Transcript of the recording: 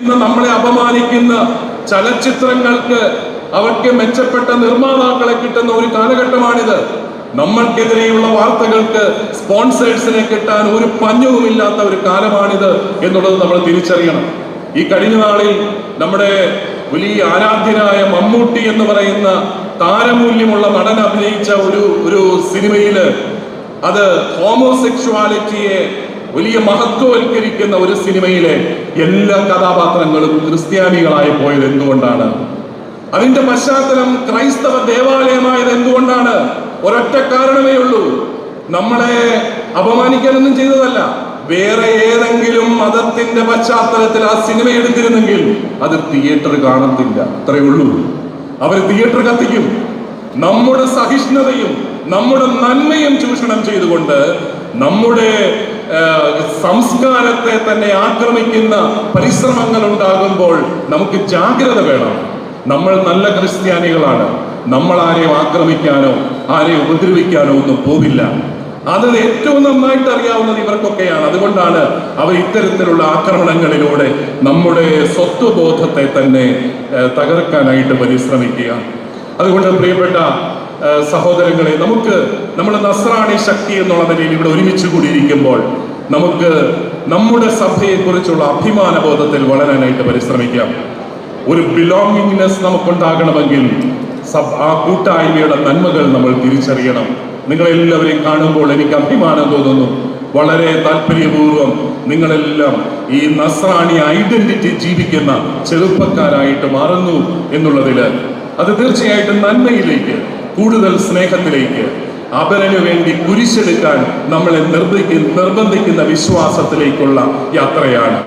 ഇന്ന് നമ്മളെ അപമാനിക്കുന്ന ചലച്ചിത്രങ്ങൾക്ക് അവർക്ക് മെച്ചപ്പെട്ട നിർമ്മാതാക്കളെ കിട്ടുന്ന ഒരു കാലഘട്ടമാണിത്. നമ്മൾക്കെതിരെയുള്ള വാർത്തകൾക്ക് സ്പോൺസേഴ്സിനെ കിട്ടാൻ ഒരു പഞ്ഞവുമില്ലാത്ത ഒരു കാലമാണിത് എന്നുള്ളത് നമ്മൾ തിരിച്ചറിയണം. ഈ കഴിഞ്ഞ നാളിൽ നമ്മുടെ വലിയ ആരാധ്യനായ മമ്മൂട്ടി എന്ന് പറയുന്ന താരമൂല്യമുള്ള നടൻ അഭിനയിച്ച ഒരു ഒരു സിനിമയിൽ അത് ഹോമോസെക്ഷുവാലിറ്റിയെ വലിയ മഹത്വവൽക്കരിക്കുന്ന ഒരു സിനിമയിലെ എല്ലാ കഥാപാത്രങ്ങളും ക്രിസ്ത്യാനികളായി പോയത് എന്തുകൊണ്ടാണ്? അതിന്റെ പശ്ചാത്തലം ക്രൈസ്തവ ദേവാലയമായത് എന്തുകൊണ്ടാണ്? ഒരൊറ്റ കാരണമേ ഉള്ളൂ. നമ്മളെ അപമാനിക്കാനൊന്നും ചെയ്തതല്ല. വേറെ ഏതെങ്കിലും മതത്തിന്റെ പശ്ചാത്തലത്തിൽ ആ സിനിമ എടുത്തിരുന്നെങ്കിൽ അത് തിയേറ്റർ കാണത്തില്ല. അത്രയേ ഉള്ളൂ. അവർ തിയേറ്റർ കത്തിക്കും. നമ്മുടെ സഹിഷ്ണുതയും നമ്മുടെ നന്മയും ചൂഷണം ചെയ്തുകൊണ്ട് നമ്മുടെ സംസ്കാരത്തെ തന്നെ ആക്രമിക്കുന്ന പരിശ്രമങ്ങൾ ഉണ്ടാകുമ്പോൾ നമുക്ക് ജാഗ്രത വേണം. നമ്മൾ നല്ല ക്രിസ്ത്യാനികളാണ്. നമ്മൾ ആരെയും ആക്രമിക്കാനോ ആരെയും ഉപദ്രവിക്കാനോ ഒന്നും പോവില്ല. അത് ഏറ്റവും നന്നായിട്ട് അറിയാവുന്നത് ഇവർക്കൊക്കെയാണ്. അതുകൊണ്ടാണ് അവർ ഇത്തരത്തിലുള്ള ആക്രമണങ്ങളിലൂടെ നമ്മുടെ സ്വത്വബോധത്തെ തന്നെ തകർക്കാനായിട്ട് പരിശ്രമിക്കുക. അതുകൊണ്ട് പ്രിയപ്പെട്ട സഹോദരങ്ങളെ നമുക്ക് നമ്മൾ നസ്രാണി ശക്തി എന്നുള്ള നിലയിൽ ഇവിടെ ഒരുമിച്ച് കൂടിയിരിക്കുമ്പോൾ നമുക്ക് നമ്മുടെ സഭയെക്കുറിച്ചുള്ള അഭിമാന ബോധത്തിൽ വളരാനായിട്ട് പരിശ്രമിക്കാം. ഒരു ബിലോങ്ങിങ്നെസ് നമുക്കുണ്ടാകണമെങ്കിൽ ആ കൂട്ടായ്മയുടെ നന്മകൾ നമ്മൾ തിരിച്ചറിയണം. നിങ്ങളെല്ലാവരെയും കാണുമ്പോൾ എനിക്ക് അഭിമാനം തോന്നുന്നു. വളരെ താല്പര്യപൂർവം നിങ്ങളെല്ലാം ഈ നസ്രാണി ഐഡന്റിറ്റി ജീവിക്കുന്ന ചെറുപ്പക്കാരായിട്ട് മാറുന്നു എന്നുള്ളതിൽ അത് തീർച്ചയായിട്ടും നന്മയിലേക്ക് കൂടുതൽ സ്നേഹത്തിലേക്ക് അപരന് വേണ്ടി കുരിശെടുക്കാൻ നമ്മളെ നിർബന്ധി നിർബന്ധിക്കുന്ന വിശ്വാസത്തിലേക്കുള്ള യാത്രയാണ്.